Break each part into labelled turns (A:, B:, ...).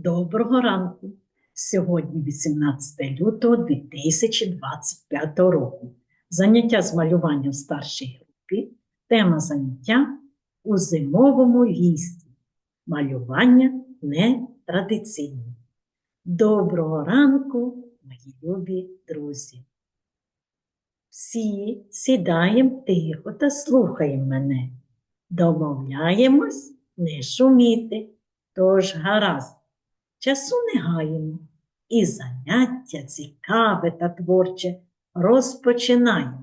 A: Доброго ранку! Сьогодні 18 лютого 2025 року. Заняття з малювання в старшій групі. Тема заняття у зимовому лісі. Малювання нетрадиційне. Доброго ранку, мої любі друзі! Всі сідаємо тихо та слухаємо мене. Домовляємось не шуміти, тож гаразд. Часу не гаємо і заняття цікаве та творче розпочинаємо.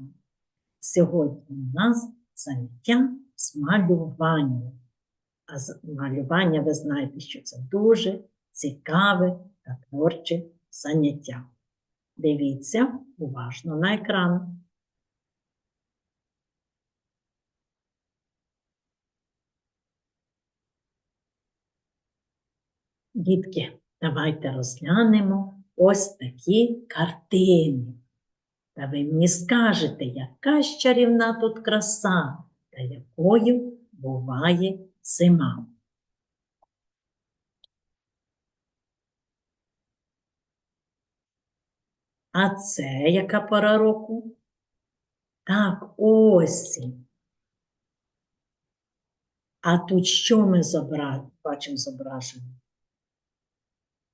A: Сьогодні у нас заняття з малювання. А з малювання ви знаєте, що це дуже цікаве та творче заняття. Дивіться уважно на екран. Дітки, давайте розглянемо ось такі картини. Та ви мені скажете, яка ж чарівна тут краса та якою буває зима. А це яка пора року? Так, осінь. А тут що ми зобра... бачимо зображення?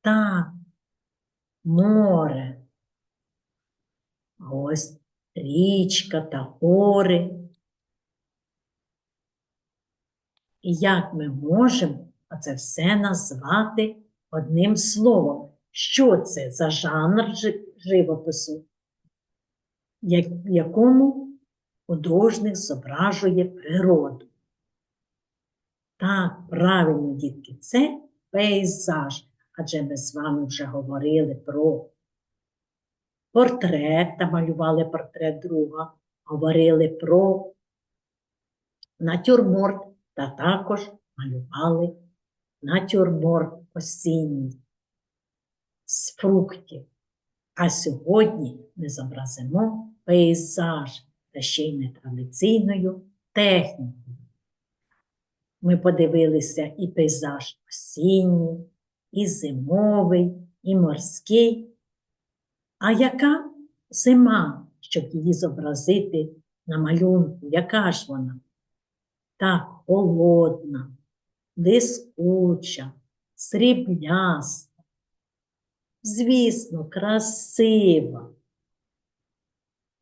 A: Так, море. Ось річка та гори. І як ми можемо це все назвати одним словом? Що це за жанр живопису, в якому художник зображує природу? Так, правильно, дітки, це пейзаж, адже ми з вами вже говорили про портрет та малювали портрет друга, говорили про натюрморт та також малювали натюрморт осінній з фруктів. А сьогодні ми зобразимо пейзаж та ще й нетрадиційною технікою. Ми подивилися і пейзаж осінній, і зимовий, і морський. А яка зима, щоб її зобразити на малюнку? Яка ж вона? Так, холодна, блискуча, срібляста, звісно, красива,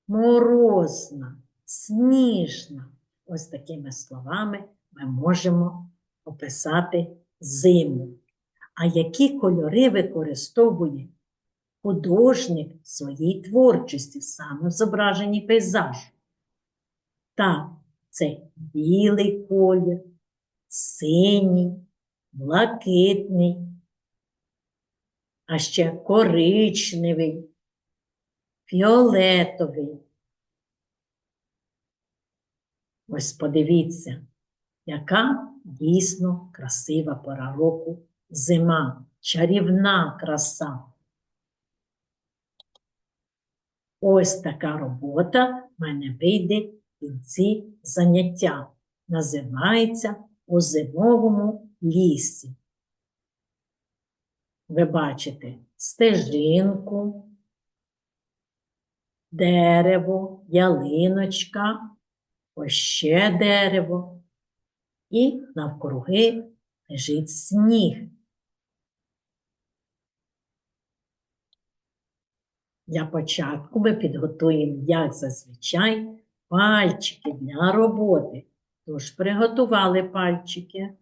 A: морозна, сніжна. Ось такими словами ми можемо описати зиму. А які кольори використовує художник в своїй творчості, саме в зображенні пейзажу? Так, це білий колір, синій, блакитний, а ще коричневий, фіолетовий. Ось подивіться, яка дійсно красива пора року зима, чарівна краса. Ось така робота в мене вийде в кінці заняття. Називається у зимовому лісі. Ви бачите стежинку, дерево, ялиночка, ось ще дерево, і навкруги лежить сніг. Для початку ми підготуємо, як зазвичай, пальчики для роботи. Тож приготували пальчики.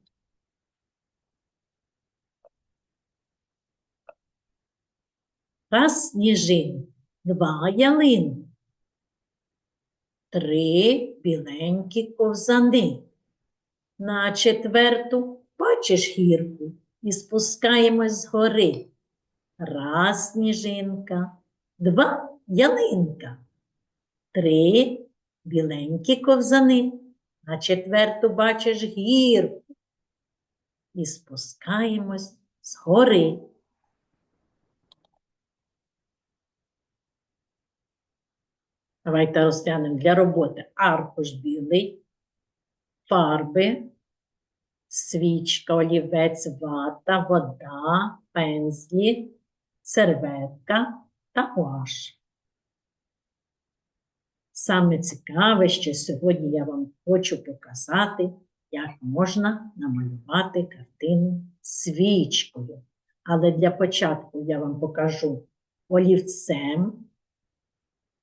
A: Раз сніжин, два ялини, три біленькі ковзани. На четверту бачиш гірку і спускаємось з гори. Раз сніжинка, два ялинка, три біленькі ковзани. На четверту бачиш гірку. І спускаємось з гори. Давайте розглянемо для роботи аркуш білий, фарби, свічка, олівець, вата, вода, пензлі, серветка та гуаш. Саме цікаве, що сьогодні я вам хочу показати, як можна намалювати картину свічкою. Але для початку я вам покажу олівцем.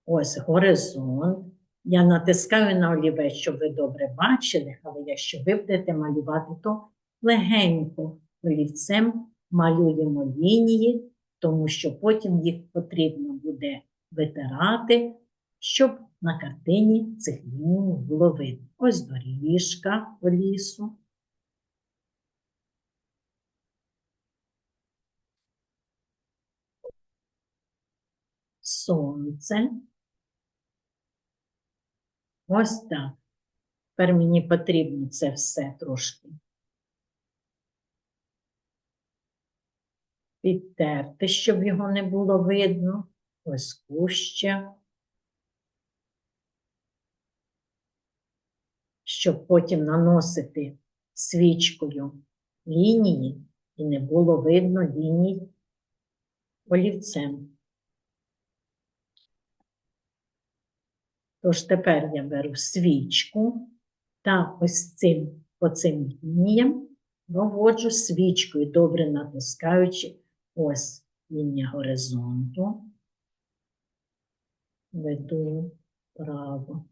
A: Ось горизонт. Я натискаю на олівець, щоб ви добре бачили, але якщо ви будете малювати, то легенько олівцем малюємо лінії, тому що потім їх потрібно буде витирати, щоб на картині цих ліній було видно. Ось доріжка по лісу. Сонце. Ось так. Тепер мені потрібно це все трошки підтерти, щоб його не було видно. Ось куща. Щоб потім наносити свічкою лінії і не було видно ліній олівцем. Тож тепер я беру свічку та ось цим по цим лініям проводжу свічкою, добре натискаючи ось лінія горизонту, веду право.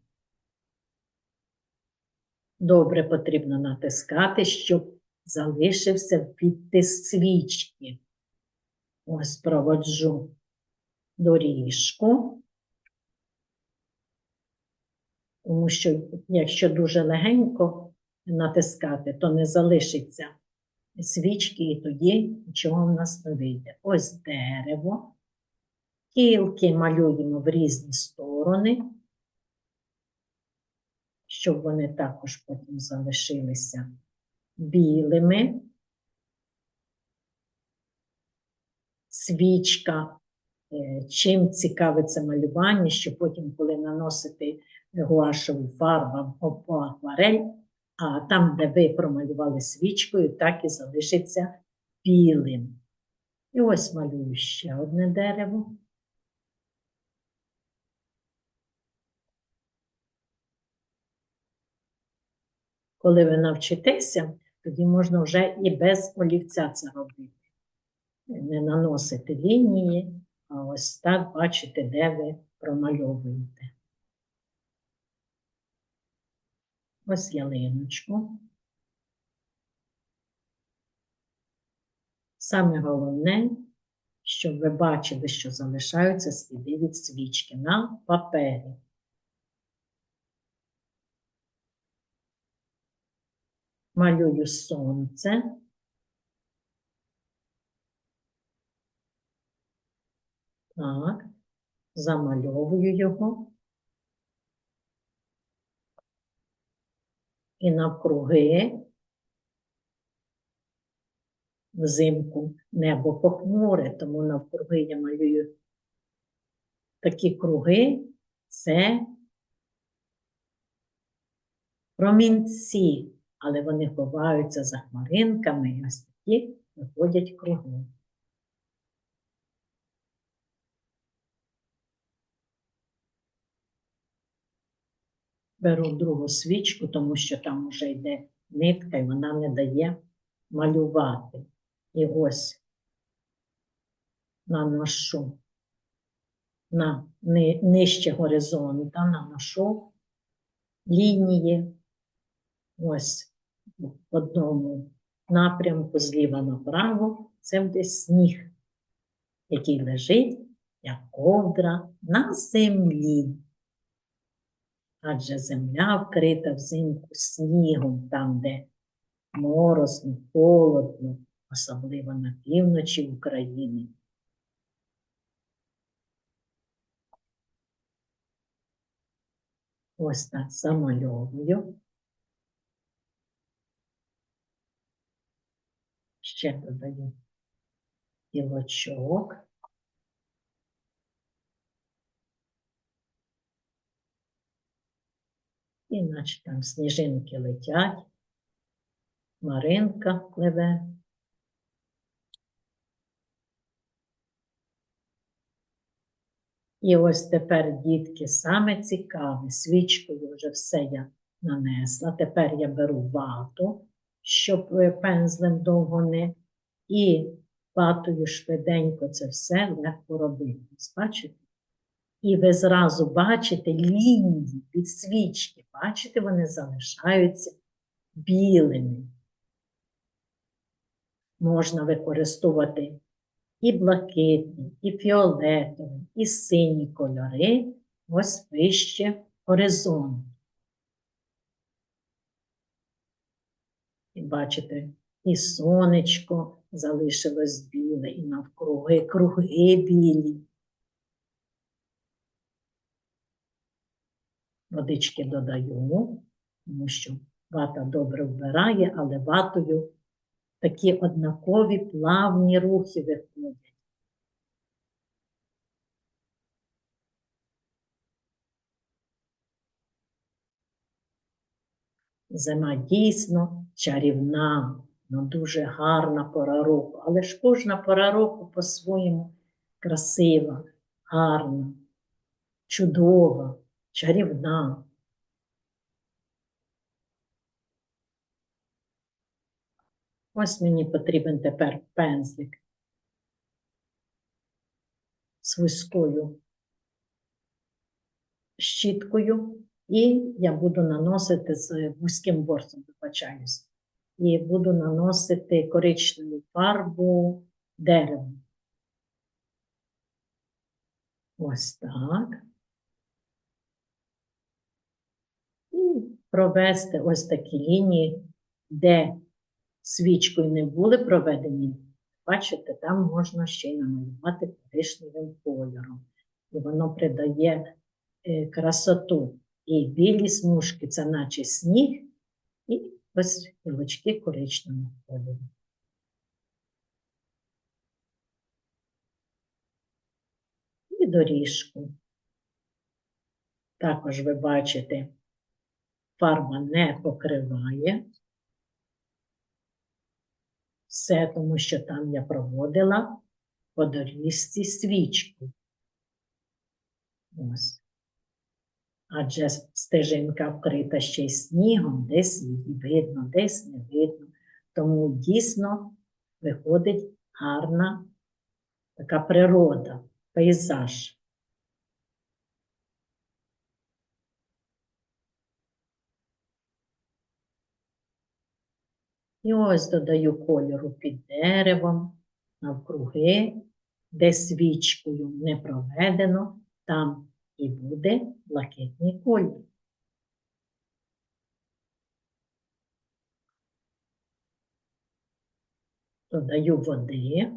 A: Добре потрібно натискати, щоб залишився відтиск свічки. Ось проводжу доріжку. Тому що, якщо дуже легенько натискати, то не залишиться свічки, і тоді нічого в нас не вийде. Ось дерево. Кілки малюємо в різні сторони, щоб вони також потім залишилися білими. Свічка. Е, чим цікаве це малювання, що потім, коли наносити гуашеву фарбу або акварель, а там, де ви промалювали свічкою, так і залишиться білим. І ось малюю ще одне дерево. Коли ви навчитеся, тоді можна вже і без олівця це робити. Не наносити лінії, а ось так бачите, де ви промальовуєте. Ось ялиночку. Саме головне, щоб ви бачили, що залишаються сліди від свічки на папері. Малюю сонце. Так, замальовую його. І навкруги взимку небо похмуре, тому навкруги я малюю такі круги це промінці, але вони ховаються за хмаринками і ось такі виходять круги. Беру другу свічку, тому що там вже йде нитка і вона не дає малювати. І ось наношу на нижче горизонта, наношу лінії. Ось в одному напрямку зліва направо, це буде сніг, який лежить як ковдра на землі адже земля вкрита взимку снігом там, де морозно, холодно, особливо на півночі України. Ось так замальовую. Ще додаю білочок. І наче там сніжинки летять. Маринка пливе. І ось тепер, дітки, саме цікаве, свічкою вже все я нанесла. Тепер я беру вату, щоб е, пензлем довго не. І ватою швиденько це все легко робити. Бачите? І ви зразу бачите лінії від свічки. Бачите, вони залишаються білими. Можна використовувати і блакитний, і фіолетовий, і сині кольори, ось вище горизонт. І бачите, і сонечко залишилось біле, і навкруги круги білі. Водички додаю, тому що вата добре вбирає, але ватою такі однакові плавні рухи виходять. Зима дійсно чарівна, ну дуже гарна пора року, але ж кожна пора року по-своєму красива, гарна, чудова, чарівна. Ось мені потрібен тепер пензлик з вузькою щіткою, і я буду наносити з вузьким борцем, вибачаюсь, і буду наносити коричневу фарбу дерева. Ось так. І провести ось такі лінії, де свічкою не були проведені, бачите, там можна ще й намалювати коричневим кольором. І воно придає е, красоту. І білі смужки це наче сніг, і ось гілочки коричневого кольору. І доріжку. Також ви бачите, фарба не покриває все, тому що там я проводила по доріжці свічку. Ось. Адже стежинка вкрита ще й снігом, десь її видно, десь не видно. Тому дійсно виходить гарна така природа, пейзаж. І ось додаю кольору під деревом, навкруги, де свічкою не проведено, там і буде блакитний колір. Додаю води.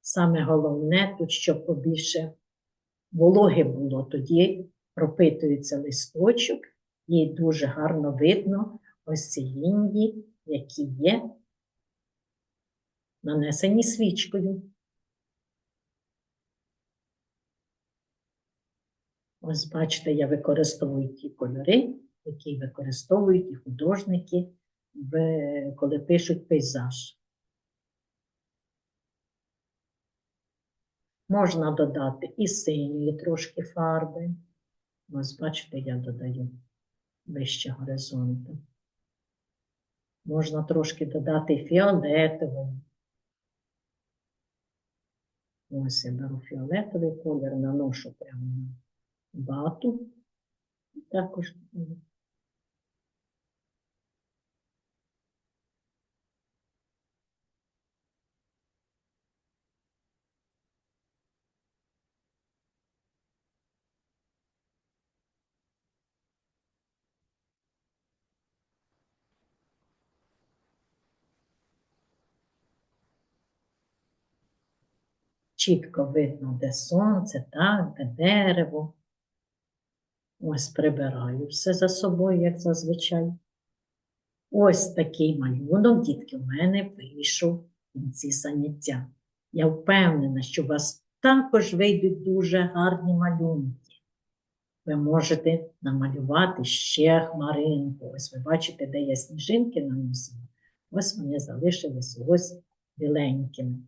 A: Саме головне тут, щоб побільше вологи було, тоді пропитується листочок і дуже гарно видно ось лінії які є нанесені свічкою. Ось, бачите, я використовую ті кольори, які використовують і художники, коли пишуть пейзаж. Можна додати і синьої трошки фарби. Ось, бачите, я додаю вище горизонту. Можна трошки додати фіолетовий. Ось я беру фіолетовий колір, наношу прямо на вату. Також Чітко видно, де сонце, так, де дерево. Ось прибираю все за собою, як зазвичай. Ось такий малюнок, дітки, у мене вийшов в кінці заняття. Я впевнена, що у вас також вийдуть дуже гарні малюнки. Ви можете намалювати ще хмаринку. Ось ви бачите, де я сніжинки наносила. Ось вони залишились ось біленькими.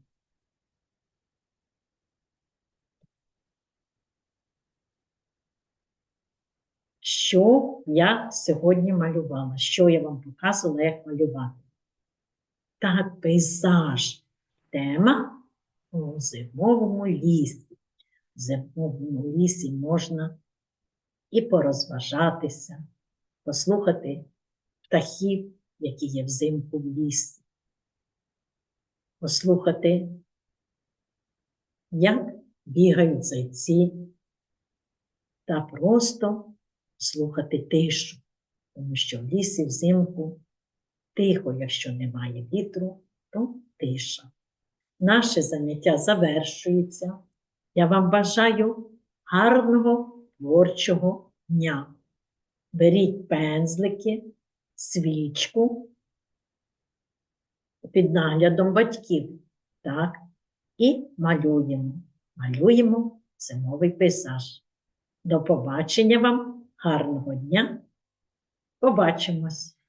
A: Що я сьогодні малювала? Що я вам показувала, як малювати? Так, пейзаж. Тема у зимовому лісі. В зимовому лісі можна і порозважатися, послухати птахів, які є взимку в лісі, послухати, як бігають зайці, та просто слухати тишу, тому що в лісі взимку тихо, якщо немає вітру, то тиша. Наше заняття завершується. Я вам бажаю гарного творчого дня. Беріть пензлики, свічку під наглядом батьків. Так, і малюємо. Малюємо зимовий пейзаж. До побачення вам, гарного дня. Побачимось!